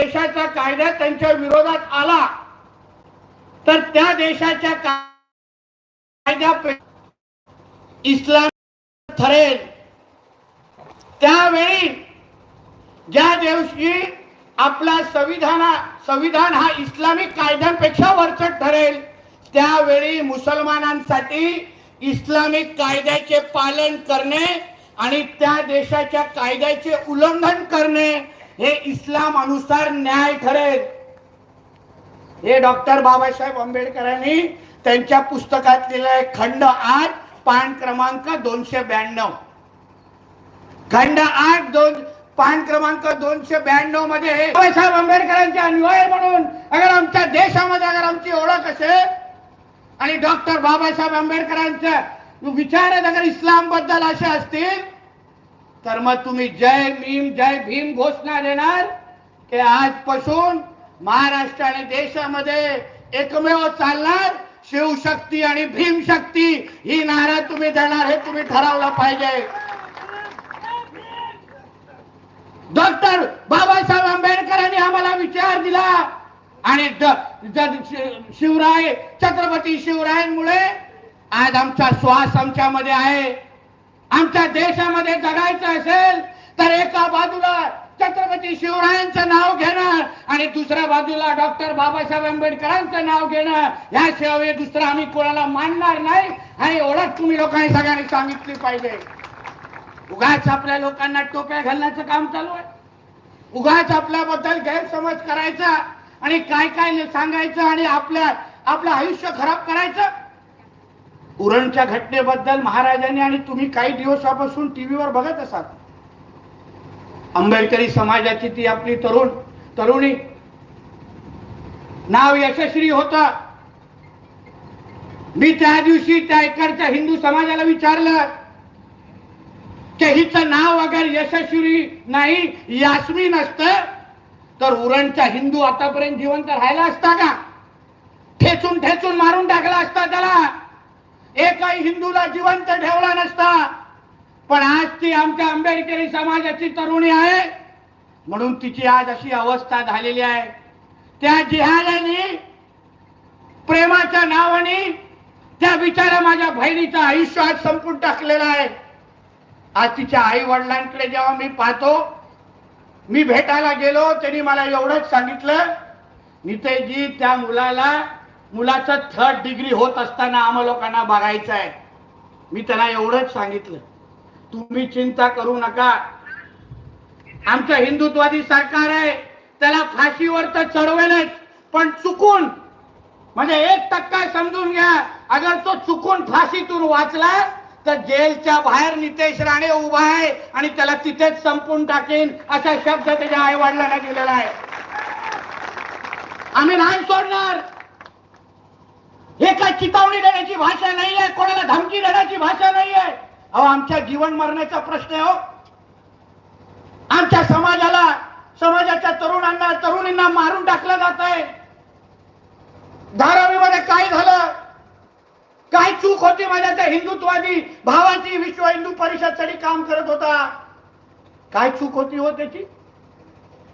देशाचा कायदा त्यांच्या विरोधात आला तर त्या देशाच्या कायद्या इस्लाम ठरेल. त्यावेळी ज्या दिवशी आपला संविधान संविधान हा इस्लामिक कायद्यांपेक्षा वरचढ ठरेल त्यावेळी मुसलमानांसाठी इस्लामिक कायद्याचे पालन करणे आणि त्या देशाच्या कायद्याचे उल्लंघन करणे हे इस्लाम अनुसार न्याय ठरेल. हे डॉक्टर बाबासाहेब आंबेडकरांनी त्यांच्या पुस्तकात लिहिलं आहे खंड आठ पान क्रमांक दोनशे ब्याण्णव. खंड आठ दोन पान क्रमांक दोनशे ब्याण्णवमध्ये बाबासाहेब आंबेडकरांचे अनुयायी म्हणून अगर आमच्या देशामध्ये अगर आमची ओळख असेल आणि डॉक्टर बाबासाहेब आंबेडकरांच्या विचार अगर इस्लामबद्दल असे असतील तर मग तुम्ही जय भीम जय भीम घोषणा देणार की आजपासून महाराष्ट्र आणि देशामध्ये एकमेव चालणार शिवशक्ती आणि भीमशक्ती ही नारा तुम्ही देणार हे तुम्ही ठरवलं पाहिजे. डॉक्टर बाबासाहेब आंबेडकरांनी आम्हाला विचार दिला. आणि शिवराय छत्रपती शिवरायांमुळे आज आमचा श्वास आमच्यामध्ये आहे. आमच्या देशामध्ये जगायचं असेल तर एका बाजूला छत्रपती शिवरायांचं नाव घेणं आणि दुसऱ्या बाजूला डॉक्टर बाबासाहेब आंबेडकरांचं नाव घेणं याशिवाय दुसरं आम्ही कोणाला मानणार नाही आणि ओळख तुम्ही लोकांनी सगळ्यांनी सांगितली पाहिजे. उगाच आपल्या लोकांना टोप्या घालण्याचं काम चालू आहे. उगाच आपल्याबद्दल गैरसमज करायचा आणि काय काय सांगायचं आणि आपल्या आपलं आयुष्य खराब करायचं. उरणच्या घटनेबद्दल महाराजांनी आणि तुम्ही काही दिवसापासून टीव्हीवर बघत असाल. आंबेडकरी समाजाची ती आपली तरुण तरुणी. नाव यशस्वी होत. मी त्या दिवशी त्या इकडच्या हिंदू समाजाला विचारलं की हिचं नाव अगर यशस्वी नाही यास्मी नसतं तर उरणचा हिंदू आतापर्यंत जिवंत राहिला असता का? ठेचून ठेचून मारून टाकला असता त्याला. एकही हिंदूला जिवंत ठेवला नसता. पण आज ती आमच्या आंबेडकरी समाजाची तरुणी आहे. म्हणून तिची आज अशी अवस्था झालेली आहे. त्या जिहादाने प्रेमाच्या नावाने त्या बिचारा माझ्या बहिणीचं आयुष्य आज संपून टाकलेलं आहे. आज तिच्या आई वडिलांकडे जेव्हा मी पाहतो मी भेटायला गेलो त्यांनी मला एवढंच सांगितलं नितेजी त्या मुलाला मुलाचं थर्ड डिग्री होत असताना आम्हा लोकांना बघायचं आहे. मी त्यांना एवढंच सांगितलं. तुम्ही चिंता करू नका. आमचं हिंदुत्वादी सरकार आहे. त्याला फाशीवर तर चढवेलच पण चुकून. म्हणजे एक टक्का समजून घ्या. अगर तो चुकून फाशीतून वाचला तर जेलच्या बाहेर नितेश राणे उभा आहे आणि त्याला तिथेच संपून टाकेन असा शब्द त्याच्या आई वडिलांना दिलेला आहे. आम्ही नाही सोडणार. हे काय चितावणी देण्याची भाषा नाही आहे कोणाला धमकी देण्याची भाषा नाही आहे अहो आमच्या जीवन मरण्याचा प्रश्न आहे हो. आमच्या समाजाला समाजाच्या तरुणांना तरुणींना मारून टाकलं जात आहे. धारावीमध्ये काय झालं? काय चूक होती माझ्या त्या हिंदुत्वादी भावाची? विश्व हिंदू परिषदसाठी काम करत होता. काय चूक होती हो त्याची?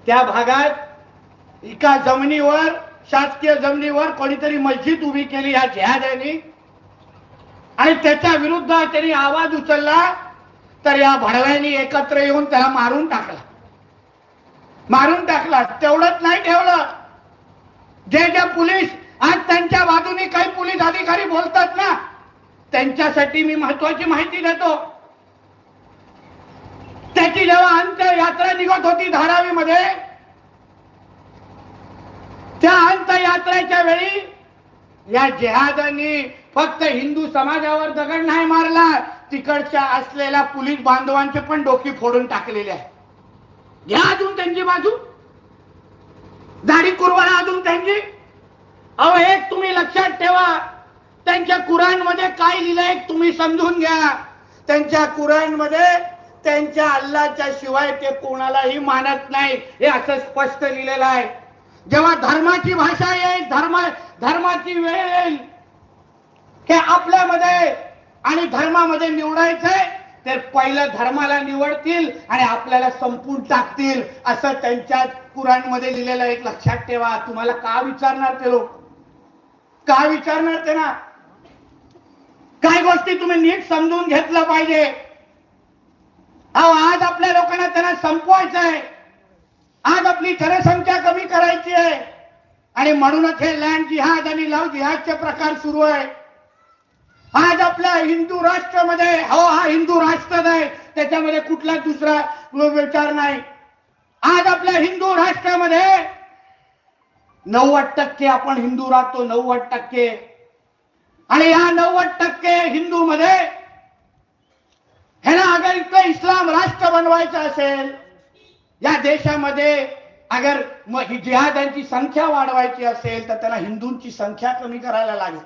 त्या भागात एका जमिनीवर शासकीय जमिनीवर कोणीतरी मस्जिद उभी केली ह्या जिहाद्यांनी आणि त्याच्या विरुद्ध त्यांनी आवाज उचलला तर या भडव्यांनी एकत्र येऊन त्याला मारून टाकला. मारून टाकला. तेवढंच नाही ठेवलं. जे जे पोलीस आज त्यांच्या बाजूने काही पोलीस अधिकारी बोलतात ना त्यांच्यासाठी मी महत्वाची माहिती देतो. त्याची जेव्हा अंत्ययात्रा निघत होती धारावीमध्ये त्या अंतयात्रेच्या वेळी या जेहादांनी फक्त हिंदू समाजावर दगड नाही मारला तिकडच्या असलेल्या पोलीस बांधवांचे पण डोकी फोडून टाकलेले आहे घ्या अजून त्यांची बाजू. दाढी कुरवाला अजून त्यांची. अहो एक तुम्ही लक्षात ठेवा त्यांच्या कुराणमध्ये काय लिहिलंय तुम्ही समजून घ्या. त्यांच्या कुराणमध्ये त्यांच्या अल्लाच्या शिवाय ते कोणालाही मानत नाही हे असं स्पष्ट लिहिलेलं आहे. जेव्हा धर्माची भाषा येईल धर्म धर्माची वेळ येईल की आपल्यामध्ये आणि धर्मामध्ये निवडायचंय ते पहिलं धर्माला निवडतील आणि आपल्याला संपून टाकतील असं त्यांच्या कुराणमध्ये लिहिलेलं एक लक्षात ठेवा तुम्हाला का विचारणार ते लोक? का विचारणार ते ना? काय गोष्टी तुम्ही नीट समजून घेतलं पाहिजे. अहो आज आपल्या लोकांना त्यांना संपवायचं आहे आज आपली जनसंख्या कमी करायची आहे. आणि म्हणूनच हे लँड जिहाद आणि लव जिहादचे प्रकार सुरू आहे. आज आपल्या हिंदू राष्ट्रामध्ये हो हा हिंदू राष्ट्र नाही. त्याच्यामध्ये कुठला दुसरा विचार नाही. आज आपल्या हिंदू राष्ट्रामध्ये नव्वद टक्के आपण हिंदू राहतो नव्वद टक्के. आणि या नव्वद टक्के हिंदू मध्ये ह्याला अगर इतकं इस्लाम राष्ट्र बनवायचं असेल या देशामध्ये अगर मग जिहाद्यांची संख्या वाढवायची असेल तर त्याला हिंदूंची संख्या कमी करायला लागेल.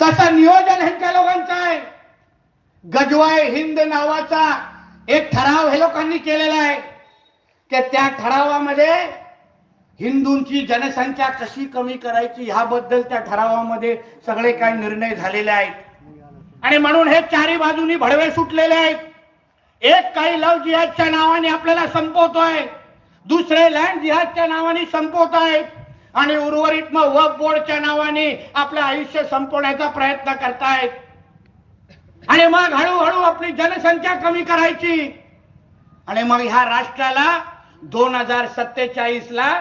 तसं नियोजन ह्यांच्या लोकांचं आहे. गजवाय हिंद नावाचा एक ठराव हे लोकांनी केलेला आहे की त्या ठरावामध्ये हिंदूंची जनसंख्या कशी कमी करायची ह्याबद्दल त्या ठरावामध्ये सगळे काही निर्णय झालेले आहेत. आणि म्हणून हे चारी बाजूनी भडवे सुटलेले आहेत. एक काही लव जिहादच्या नावाने आपल्याला संपवतोय. दुसरे लँड जिहादच्या नावाने संपवत आहेत आणि उर्वरित मग वक बोर्डच्या नावाने आपलं आयुष्य संपवण्याचा प्रयत्न करतायत. आणि मग हळूहळू आपली जनसंख्या कमी करायची. आणि मग ह्या राष्ट्राला दोन हजार सत्तेचाळीस ला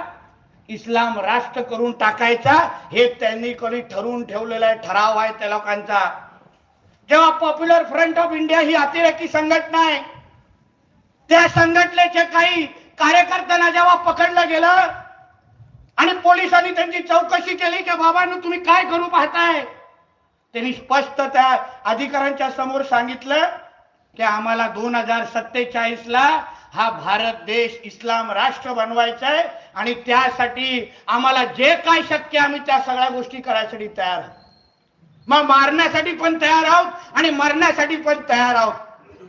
इस्लाम राष्ट्र करून टाकायचा हे त्यांनी कधी ठरवून ठेवलेला आहे ठराव आहे त्या लोकांचा. जेव्हा पॉप्युलर फ्रंट ऑफ इंडिया ही अतिरेकी संघटना आहे त्या संघटनेचे काही कार्यकर्त्यांना जेव्हा पकडलं गेलं आणि पोलिसांनी त्यांची चौकशी केली की बाबांनो तुम्ही काय करू पाहताय त्यांनी स्पष्ट त्या अधिकाऱ्यांच्या समोर सांगितलं की आम्हाला दोन हजार सत्तेचाळीस ला हा भारत देश इस्लाम राष्ट्र बनवायचा आहे आणि त्यासाठी आम्हाला जे काय शक्य आम्ही त्या सगळ्या गोष्टी करायसाठी तयार आहोत. मग मारण्यासाठी पण तयार आहोत आणि मरण्यासाठी पण तयार आहोत.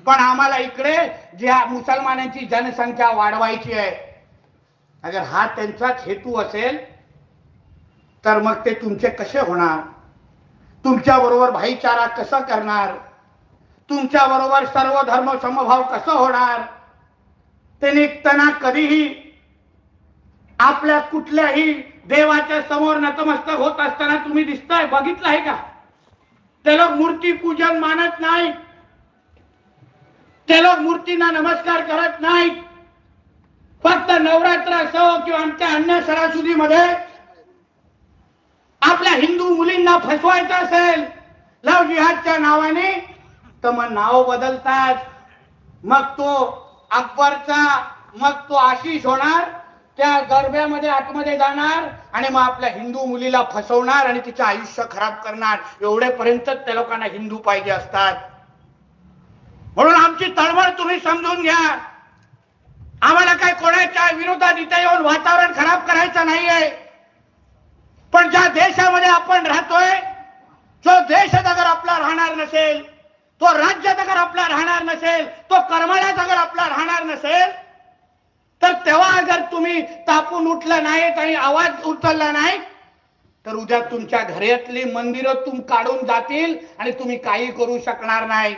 पण आम्हाला इकडे ज्या मुसलमानांची जनसंख्या वाढवायची आहे अगर हा त्यांचाच हेतू असेल तर मग ते तुमचे कसे होणार? तुमच्या बरोबर भाईचारा कसा करणार? तुमच्या बरोबर सर्व धर्म समभाव कसं होणार? ते निघताना कधीही आपल्या कुठल्याही देवाच्या समोर नतमस्तक होत असताना तुम्ही दिसताय बघितलं आहे का? त्याला मूर्ती पूजन मानत नाही. त्याला मूर्तींना नमस्कार करत नाही. फक्त नवरात्र असो किंवा आमच्या अन्य सणासुदीमध्ये आपल्या हिंदू मुलींना फसवायचं असेल लव जिहादच्या नावाने तर मग नाव बदलतात. मग तो अकबरचा मग तो आशिष होणार. त्या गरब्यामध्ये आतमध्ये जाणार आणि मग आपल्या हिंदू मुलीला फसवणार आणि तिचं आयुष्य खराब करणार. एवढेपर्यंत त्या लोकांना हिंदू पाहिजे असतात. म्हणून आमची तळमळ तुम्ही समजून घ्या. आम्हाला काय कोणाच्या विरोधात इथे येऊन वातावरण खराब करायचं नाहीये. पण ज्या देशामध्ये आपण राहतोय जो देश अगर आपला राहणार नसेल तो राज्यात अगर आपला राहणार नसेल तो करमाळ्यात अगर आपला राहणार नसेल तर तेव्हा अगर तुम्ही तापून उठला नाहीत आणि आवाज उचलला नाही तर उद्या तुमच्या घरातली मंदिरं तुम काढून जातील आणि तुम्ही काही करू शकणार नाही.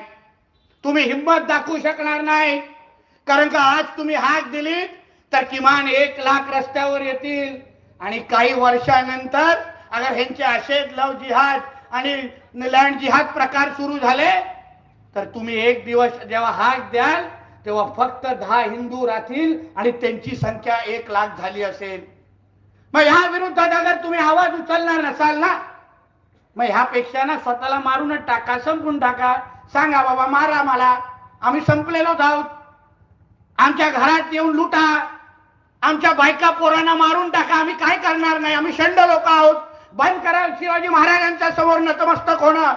तुम्ही हिंमत दाखवू शकणार नाही. कारण का आज तुम्ही हाक दिली तर किमान एक लाख रस्त्यावर येतील. आणि काही वर्षानंतर अगर ह्यांचे असे लव जिहाद आणि लँड जिहाद प्रकार सुरू झाले तर तुम्ही एक दिवस जेव्हा हाक द्याल तेव्हा फक्त दहा हिंदू राहतील आणि त्यांची संख्या एक लाख झाली असेल. मग ह्या विरुद्धात अगर तुम्ही आवाज उचलणार नसाल ना? मग ह्यापेक्षा ना स्वतःला मारूनच टाका संपून टाका. सांगा बाबा मारा मला. आम्ही संपलेलो आहोत. आमच्या घरात येऊन लुटा. आमच्या बायका पोरांना मारून टाका. आम्ही काय करणार नाही? आम्ही शंड लोक आहोत. बंद करा शिवाजी महाराजांच्या समोर नतमस्तक होणं.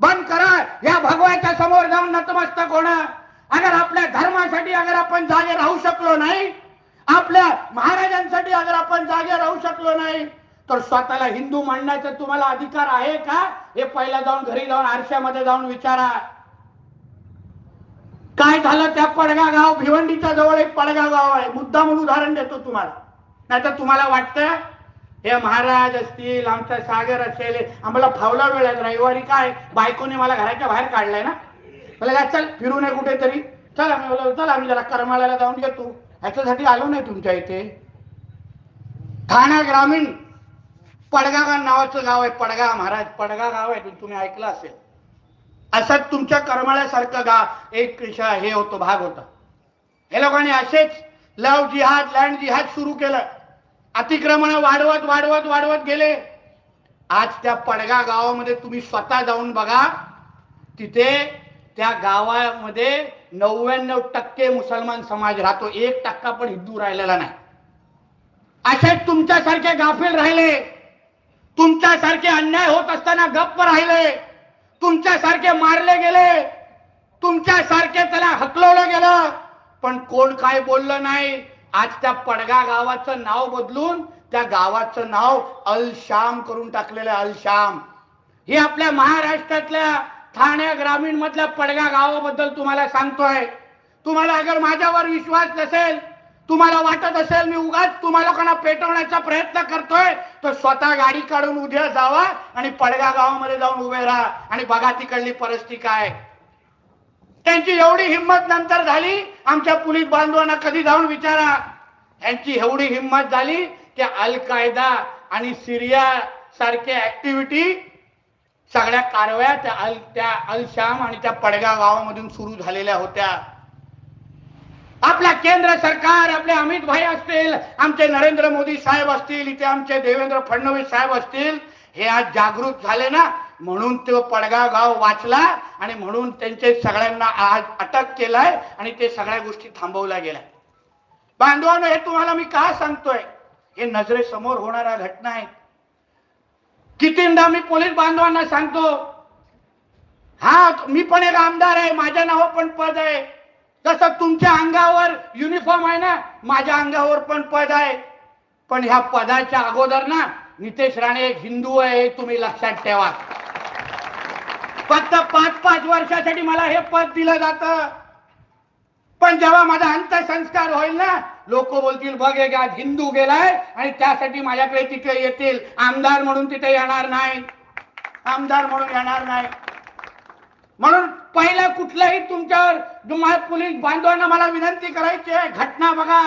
बंद करा. या भगवानच्या समोर जाऊन नतमस्तक होणं. अगर आपल्या धर्मासाठी अगर आपण जागे राहू शकलो नाही आपल्या महाराजांसाठी अगर आपण जागे राहू शकलो नाही तर स्वतःला हिंदू म्हणण्याचा तुम्हाला अधिकार आहे का? हे पहिला जाऊन घरी जाऊन आरशामध्ये जाऊन विचारा. काय झालं त्या पडगा गाव भिवंडीच्या जवळ एक पडगा गाव आहे. मुद्दा म्हणून उदाहरण देतो तुम्हाला. नाहीतर तुम्हाला वाटतं हे महाराज असतील आमचा सागर असेल आम्हाला फावला वेळ आहे रविवारी काय? बायकोने मला घराच्या बाहेर काढलाय ना. मला काय चल फिरू नये कुठेतरी. चल आम्ही बोललो चल आम्ही जरा करमाळ्याला जाऊन येतो. ह्याच्यासाठी आलो नाही तुमच्या इथे. ठाणा ग्रामीण पडगाव नावाचं गाव आहे पडगा महाराज पडगा गाव आहे तुम्ही ऐकलं असेल. असंच तुमच्या करमाळ्यासारखं गाव एक श- हे होतो भाग होता. हे लोकांनी असेच लव जिहाद लँड जिहाद सुरू केलं. अतिक्रमण वाढवत वाढवत वाढवत गेले. आज त्या पडगा गावामध्ये तुम्ही स्वतः जाऊन बघा तिथे त्या गावामध्ये नव्याण्णव टक्के मुसलमान समाज राहतो. एक टक्का पण हिंदू राहिलेला नाही. असे तुमच्यासारखे गाफील राहिले. तुमच्यासारखे अन्याय होत असताना गप्प राहिले. तुमच्यासारखे मारले गेले. तुमच्यासारखे त्याला हकलवलं गेलं. पण कोण काय बोललं नाही. आज त्या पडगा गावाचं नाव बदलून त्या गावाचं नाव अल शाम करून टाकलेलं अल शाम हे आपल्या महाराष्ट्रातल्या ठाणे ग्रामीण मधल्या पडगा गावाबद्दल तुम्हाला सांगतोय. तुम्हाला अगर माझ्यावर विश्वास नसेल तुम्हाला वाटत असेल मी उगाच तुम्हा लोकांना पेटवण्याचा प्रयत्न करतोय तर स्वतः गाडी काढून उद्या जावा आणि पडगा गावामध्ये जाऊन उभे राहा आणि बघा तिकडली परिस्थिती काय त्यांची एवढी हिंमत नंतर झाली आमच्या पोलीस बांधवांना कधी जाऊन विचारा. यांची एवढी हिंमत झाली की अल कायदा आणि सिरिया सारखे ऍक्टिव्हिटी सगळ्या कारवाया त्या अल त्या अलशाम आणि त्या पडगा गावामधून सुरू झालेल्या होत्या. आपल्या केंद्र सरकार आपले अमित भाई असतील आमचे नरेंद्र मोदी साहेब असतील इथे आमचे देवेंद्र फडणवीस साहेब असतील हे आज जागृत झाले ना? म्हणून तो पडगाव गाव वाचला आणि म्हणून त्यांचे सगळ्यांना आज अटक केलाय आणि ते सगळ्या गोष्टी थांबवल्या गेल्या. बांधवांनो हे तुम्हाला मी का सांगतोय? हे नजरेसमोर होणाऱ्या घटना आहेत कितींदा मी पोलीस बांधवांना सांगतो हा मी पण एक आमदार आहे माझ्या नावावर पण पद आहे. तसं तुमच्या अंगावर युनिफॉर्म आहे ना माझ्या अंगावर पण पद आहे. पण ह्या पदाच्या अगोदर ना नितेश राणे एक हिंदू आहे तुम्ही लक्षात ठेवा. फक्त पाच पाच वर्षासाठी मला हे पद दिलं जातं. पण जेव्हा माझा अंत्यसंस्कार होईल ना लोक बोलतील बघ एक आज हिंदू गेलाय आणि त्यासाठी माझ्याकडे तिथे येतील. आमदार म्हणून तिथे येणार नाही. आमदार म्हणून येणार नाही. म्हणून पहिला कुठलाही तुमच्यावर पोलीस बांधवांना मला विनंती करायची आहे घटना बघा.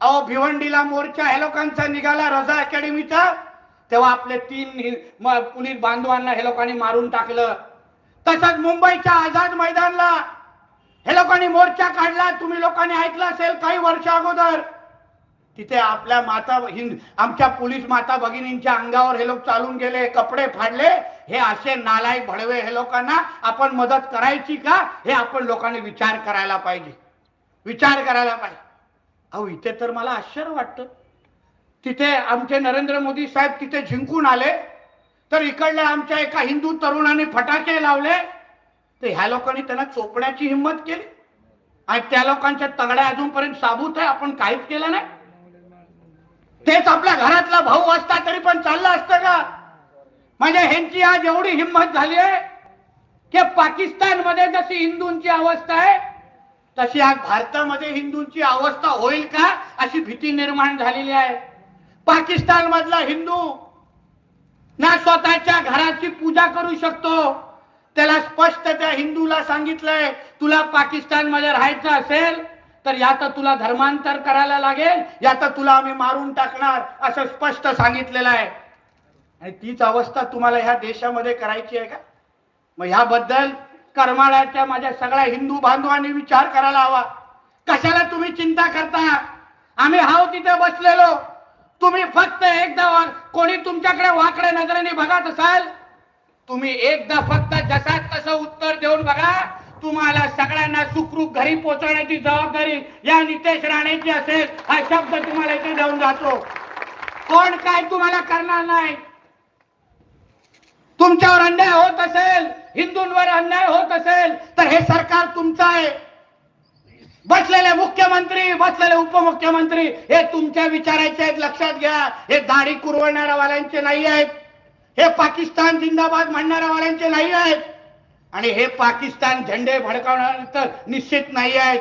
अहो भिवंडीला मोर्चा हे लोकांचा निघाला रजा अकॅडमीचा. तेव्हा आपले तीन पोलीस बांधवांना हे लोकांनी मारून टाकलं. तसंच मुंबईच्या आझाद मैदानला हे लोकांनी मोर्चा काढला तुम्ही लोकांनी ऐकलं असेल काही वर्ष अगोदर. तिथे आपल्या माता हिंद आमच्या पोलीस माता भगिनींच्या अंगावर हे लोक चालून गेले कपडे फाडले. हे असे नालायक भडवे हे लोकांना आपण मदत करायची का? हे आपण लोकांनी विचार करायला पाहिजे. विचार करायला पाहिजे. अहो इथे तर मला आश्चर्य वाटतं. तिथे आमचे नरेंद्र मोदी साहेब तिथे जिंकून आले. तर इकडल्या आमच्या एका हिंदू तरुणाने फटाके लावले. तर ह्या लोकांनी त्यांना चोपण्याची हिंमत केली. आणि त्या लोकांच्या तगड्या अजूनपर्यंत साबूत आहे आपण काहीच केलं नाही. तेच आपल्या घरातला भाऊ असता तरी पण चाललं असतं का? म्हणजे ह्यांची आज एवढी हिंमत झाली आहे की पाकिस्तानमध्ये जशी हिंदूंची अवस्था आहे तशी आज भारतामध्ये हिंदूंची अवस्था होईल का अशी भीती निर्माण झालेली आहे. पाकिस्तान मधला हिंदू ना स्वतःच्या घराची पूजा करू शकतो त्याला स्पष्ट त्या हिंदूला सांगितलंय तुला पाकिस्तानमध्ये राहायचं असेल तर या तर तुला धर्मांतर करायला लागेल या तर तुला आम्ही मारून टाकणार असं स्पष्ट सांगितलेलं आहे. आणि तीच अवस्था तुम्हाला ह्या देशामध्ये करायची आहे का? मग ह्याबद्दल करमाळ्याच्या माझ्या सगळ्या हिंदू बांधवांनी विचार करायला हवा. कशाला तुम्ही चिंता करता? आम्ही हाव तिथे बसलेलो. तुम्ही फक्त एकदा कोणी तुमच्याकडे वाकड्या नजरेने बघत असाल तुम्ही एकदा फक्त जसा तसं उत्तर देऊन बघा. तुम्हाला सगळ्यांना सुखरूप घरी पोहोचवण्याची जबाबदारी या नितेश राणेची असेल हा शब्द तुम्हाला इथे देऊन जातो. कोण काय तुम्हाला करणार नाही? तुमच्यावर अन्याय होत असेल हिंदूंवर अन्याय होत असेल तर हे सरकार तुमचं आहे. बसलेले मुख्यमंत्री बसलेले उपमुख्यमंत्री हे तुमच्या विचारायचे आहेत लक्षात घ्या. हे दाढी कुरवणाऱ्या वाल्यांचे नाही आहेत. हे पाकिस्तान जिंदाबाद म्हणणाऱ्या वाल्यांचे नाही आहेत. आणि हे पाकिस्तान झेंडे भडकावणार तर निश्चित नाही आहेत.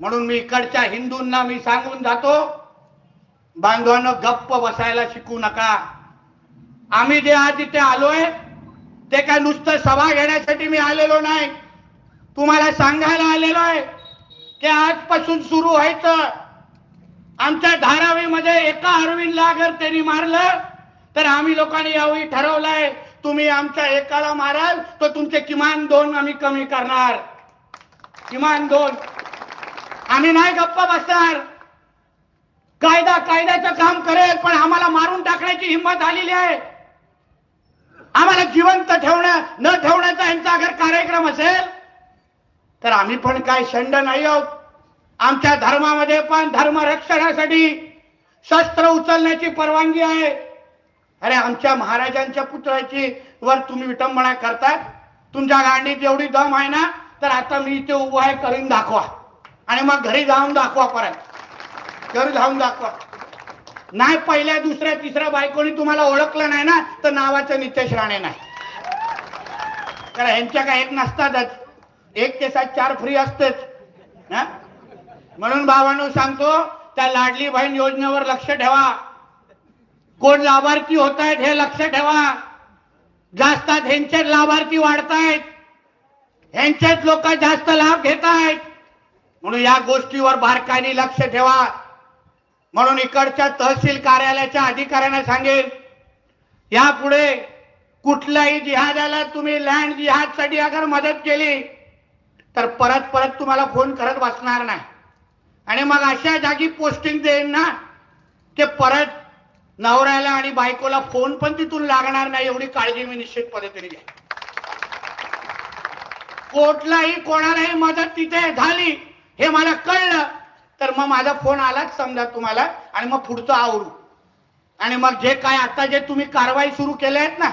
म्हणून मी इकडच्या हिंदूंना मी सांगून जातो बांधवानं गप्प बसायला शिकू नका. आम्ही जे आज इथे आलोय ते काय नुसतं सभा घेण्यासाठी मी आलेलो नाही. तुम्हाला सांगायला आलेलो आहे की आजपासून सुरू व्हायचं. आमच्या धारावीमध्ये एका अरविंदला लागर त्यांनी मारलं. तर आम्ही लोकांनी यावेळी ठरवलंय तुम्ही आमच्या एकाला माराल तर तुमचे किमान दोन आम्ही कमी करणार. किमान दोन. आम्ही नाही गप्पा बसणार. कायदा कायद्याचं काम करेल पण आम्हाला मारून टाकण्याची हिंमत आलेली आहे. आम्हाला जिवंत ठेवण्या न ठेवण्याचा यांचा अगर कार्यक्रम असेल तर आम्ही पण काय शंड नाही आहोत. आमच्या धर्मामध्ये पण धर्म रक्षणासाठी शस्त्र उचलण्याची परवानगी आहे. अरे आमच्या महाराजांच्या पुतळ्याची वर तुम्ही विटंबना करताय. तुमच्या गांडीत एवढी दम आहे ना तर आता मी इथे उभा आहे करून दाखवा. आणि मग घरी जाऊन दाखवा परत. घरी जाऊन दाखवा. नाही पहिल्या दुसऱ्या तिसऱ्या बायकोनी तुम्हाला ओळखलं नाही ना तर नावाचं नितेश राणे नाही. कारण ह्यांच्या काय एक नसतातच. एक केसात चार फ्री असतेच. हा? म्हणून भावानो सांगतो त्या लाडली बहीण योजनेवर लक्ष ठेवा. कोण लाभार्थी होत आहेत हे लक्ष ठेवा. जास्त ह्यांचेच लाभार्थी वाढतायत. ह्यांचेच लोक जास्त लाभ घेत आहेत म्हणून या गोष्टीवर बारकाईने लक्ष ठेवा. म्हणून इकडच्या तहसील कार्यालयाच्या अधिकाऱ्यांना सांगेल यापुढे कुठल्याही जिहादाला तुम्ही लँड जिहादसाठी अगर मदत केली तर परत परत तुम्हाला फोन करत बसणार नाही. आणि मग अशा जागी पोस्टिंग देईन ना ते परत नवऱ्याला आणि बायकोला फोन पण तिथून लागणार नाही एवढी काळजी मी निश्चित पद्धतीने घ्या. कोर्टलाही कोणालाही मदत तिथे झाली हे मला कळलं तर मग माझा फोन आलाच समजा तुम्हाला आणि मग पुढचं आवरू. आणि मग जे काय आता जे तुम्ही कारवाई सुरू केल्या आहेत ना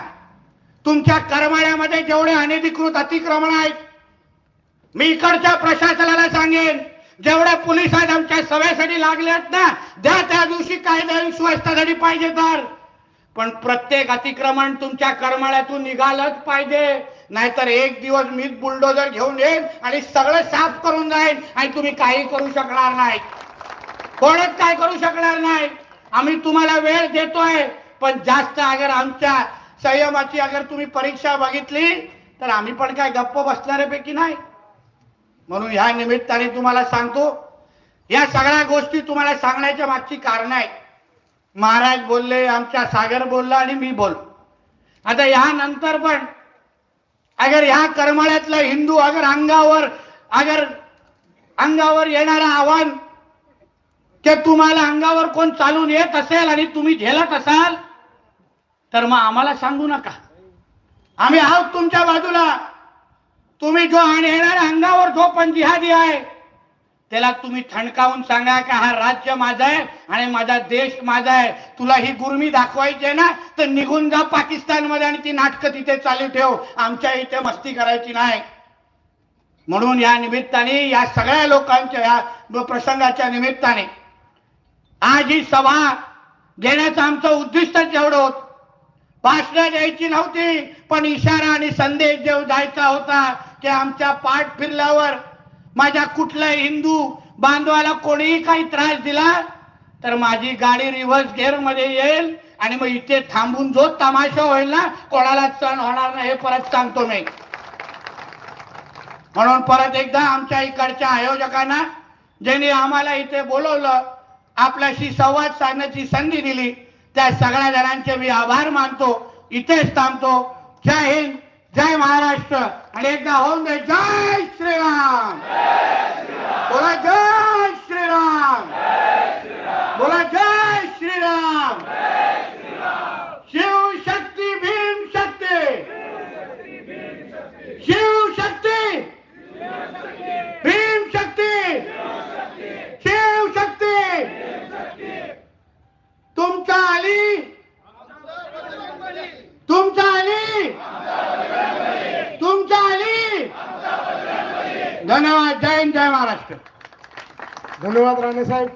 तुमच्या करमाळ्यामध्ये जेवढे अनधिकृत अतिक्रमण आहेत मी इकडच्या प्रशासनाला सांगेन जेवढ्या पोलीस आहेत आमच्या सभेसाठी लागले आहेत ना द्या त्या दिवशी कायदा आणि सुव्यवस्थेसाठी पाहिजे तर. पण प्रत्येक अतिक्रमण तुमच्या करमाळ्यातून निघालच पाहिजे. नाहीतर एक दिवस मीच बुलडोजर घेऊन येईन आणि सगळं साफ करून जाईन आणि तुम्ही काही करू शकणार नाही. कोणच काय करू शकणार नाही. आम्ही तुम्हाला वेळ देतोय पण जास्त अगर आमच्या संयमाची अगर तुम्ही परीक्षा बघितली तर आम्ही पण काय गप्प बसणाऱ्यापैकी नाही. म्हणून ह्या निमित्ताने तुम्हाला सांगतो या सगळ्या गोष्टी तुम्हाला सांगण्याच्या मागची कारण आहेत. महाराज बोलले आमच्या सागर बोलला आणि मी बोल आता यानंतर पण अगर ह्या करमाळ्यातला हिंदू अगर अंगावर अगर अंगावर येणारं आव्हान ते तुम्हाला अंगावर कोण चालून येत असेल आणि तुम्ही झेलत असाल तर मग आम्हाला सांगू नका. आम्ही आहोत तुमच्या बाजूला. तुम्ही जो आणि येणार अंगावर जो पण जिहादी आहे त्याला तुम्ही ठणकावून सांगा का हा राज्य माझा आहे आणि माझा देश माझा आहे. तुला ही गुरमी दाखवायची आहे ना तर निघून जा पाकिस्तानमध्ये आणि ती नाटकं तिथे चालू ठेव. आमच्या इथे मस्ती करायची नाही. म्हणून या निमित्ताने या सगळ्या लोकांच्या या प्रसंगाच्या निमित्ताने आज ही सभा घेण्याचं आमचं उद्दिष्टच एवढं होत भाषणं द्यायची नव्हती पण इशारा आणि संदेश देऊ जायचा होता की आमच्या पाठ फिरल्यावर माझ्या कुठल्याही हिंदू बांधवाला कोणीही काही त्रास दिला तर माझी गाडी रिव्हर्स गेअरमध्ये येईल आणि मग इथे थांबून जो तमाशा होईल ना कोणाला सण होणार नाही हे परत सांगतो मी. म्हणून परत एकदा आमच्या इकडच्या आयोजकांना ज्यांनी आम्हाला इथे बोलवलं आपल्याशी संवाद साधण्याची संधी दिली त्या सगळ्या जणांचे मी आभार मानतो इथेच थांबतो. जय हिंद जय महाराष्ट्र आणि एकदा होऊन दे जय श्रीराम. बोला जय श्रीराम. बोला जय श्रीराम. शिव शक्ती भीम शक्ती. शिव शक्ती भीम शक्ती शिव शक्ती तुमचा आली तुमचा आली तुमचा आली धन्यवाद जय हिंद जय महाराष्ट्र धन्यवाद राणे साहेब.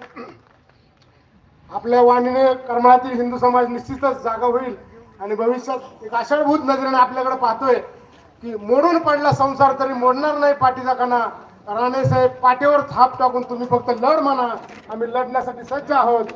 आपल्या वाणीने करमाळातील हिंदू समाज निश्चितच जागा होईल आणि भविष्यात एक आषाढभूत नजरेने आपल्याकडे पाहतोय की मोडून पडला संसार तरी मोडणार नाही पाठीचा कणा. राणे साहेब पाठीवर थाप टाकून तुम्ही फक्त लढ म्हणा. आम्ही लढण्यासाठी सज्ज आहोत.